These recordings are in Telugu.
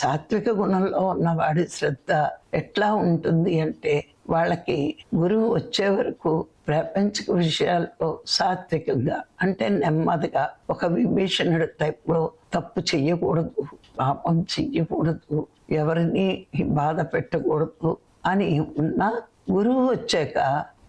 సాత్విక గుణంలో ఉన్నవాడి శ్రద్ధ ఎట్లా ఉంటుంది అంటే వాళ్ళకి గురువు వచ్చే వరకు ప్రపంచ విషయాల్లో సాత్వికంగా అంటే నెమ్మదిగా ఒక విభీషణుడు టైప్లో తప్పు చెయ్యకూడదు పాపం చెయ్యకూడదు ఎవరిని బాధ పెట్టకూడదు అని ఉన్న గురువు వచ్చాక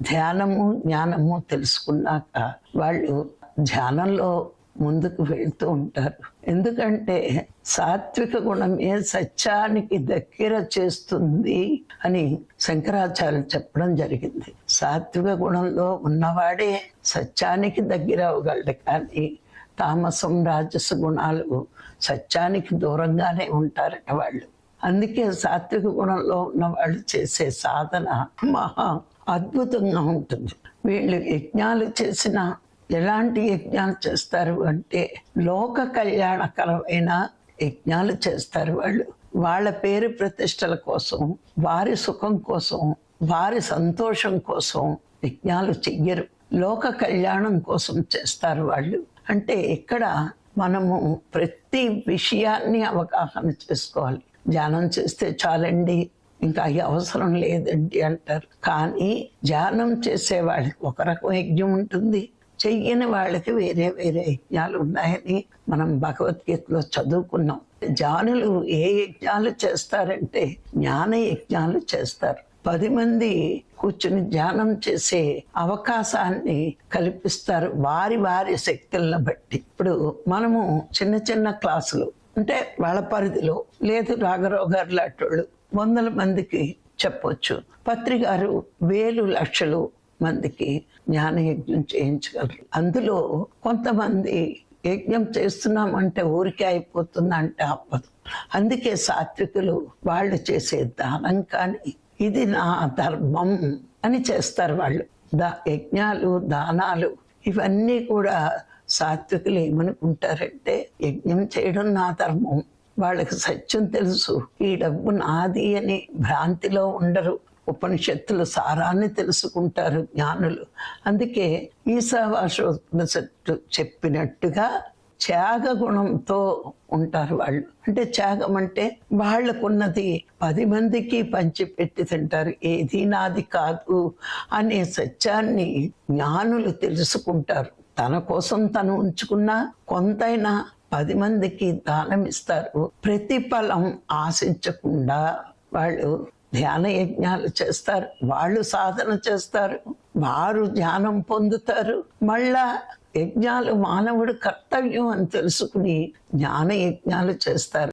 ధ్యానము జ్ఞానము తెలుసుకున్నాక వాళ్ళు ధ్యానంలో ముందుకు వెళ్తూ ఉంటారు. ఎందుకంటే సాత్విక గుణమే సత్యానికి దగ్గర చేస్తుంది అని శంకరాచార్యులు చెప్పడం జరిగింది. సాత్విక గుణంలో ఉన్నవాడే సత్యానికి దగ్గర అవ్వగలడు కానీ తామసం రాజస గుణాలు సత్యానికి దూరంగానే ఉంటారట వాళ్ళు. అందుకే సాత్విక గుణంలో ఉన్న వాళ్ళు చేసే సాధన మహా అద్భుతంగా ఉంటుంది. వీళ్ళు యజ్ఞాలు చేసిన ఎలాంటి యజ్ఞాలు చేస్తారు అంటే లోక కళ్యాణకరమైన యజ్ఞాలు చేస్తారు వాళ్ళు. వాళ్ళ పేరు ప్రతిష్టల కోసం వారి సుఖం కోసం వారి సంతోషం కోసం యజ్ఞాలు చెయ్యరు. లోక కళ్యాణం కోసం చేస్తారు వాళ్ళు. అంటే ఇక్కడ మనము ప్రతి విషయాన్ని అవగాహన చేసుకోవాలి. ధ్యానం చేస్తే చాలండి ఇంకా అవి అవసరం లేదండి అంటారు. కానీ ధ్యానం చేసే వాళ్ళకి ఒక రకం యజ్ఞం ఉంటుంది. చెయ్యని వాళ్ళకి వేరే వేరే యజ్ఞాలు ఉన్నాయని మనం భగవద్గీతలో చదువుకున్నాం. జ్ఞానులు ఏ యజ్ఞాలు చేస్తారంటే జ్ఞాన యజ్ఞాలు చేస్తారు. పది మంది కూర్చుని ధ్యానం చేసే అవకాశాన్ని కల్పిస్తారు వారి వారి శక్తులను బట్టి. ఇప్పుడు మనము చిన్న చిన్న క్లాసులు అంటే వాళ్ళ పరిధిలో లేదు రాఘరావు గారు లాంటి వందల మందికి చెప్పొచ్చు. పత్రికారు వేలు లక్షలు మందికి జ్ఞాన యజ్ఞం చేయించగలరు. అందులో కొంతమంది యజ్ఞం చేస్తున్నామంటే ఊరికే అయిపోతుంది అంటే అవ్వదు. అందుకే సాత్వికులు వాళ్ళు చేసే దానం కానీ ఇది నా ధర్మం అని చేస్తారు వాళ్ళు. దా యజ్ఞాలు దానాలు ఇవన్నీ కూడా సాత్వికులు ఏమనుకుంటారంటే యజ్ఞం చేయడం నా ధర్మం. వాళ్ళకి సత్యం తెలుసు. ఈ డబ్బు నాది అని భ్రాంతిలో ఉండరు. ఉపనిషత్తుల సారాన్ని తెలుసుకుంటారు జ్ఞానులు. అందుకే ఈశావాసోపనిషత్తు చెప్పినట్టుగా త్యాగ గుణంతో ఉంటారు వాళ్ళు. అంటే త్యాగం అంటే వాళ్ళకున్నది పది మందికి పంచిపెట్టి తింటారు. ఏది నాది కాదు అనే సత్యాన్ని జ్ఞానులు తెలుసుకుంటారు. తన కోసం తను ఉంచుకున్న కొంతైనా పది మందికి దానం ఇస్తారు ప్రతిఫలం ఆశించకుండా వాళ్ళు ధ్యాన యజ్ఞాలు చేస్తారు. వాళ్ళు సాధన చేస్తారు. వారు ధ్యానం పొందుతారు. మళ్ళా యజ్ఞాలు మానవుడు కర్తవ్యం అని తెలుసుకుని జ్ఞాన యజ్ఞాలు చేస్తారు.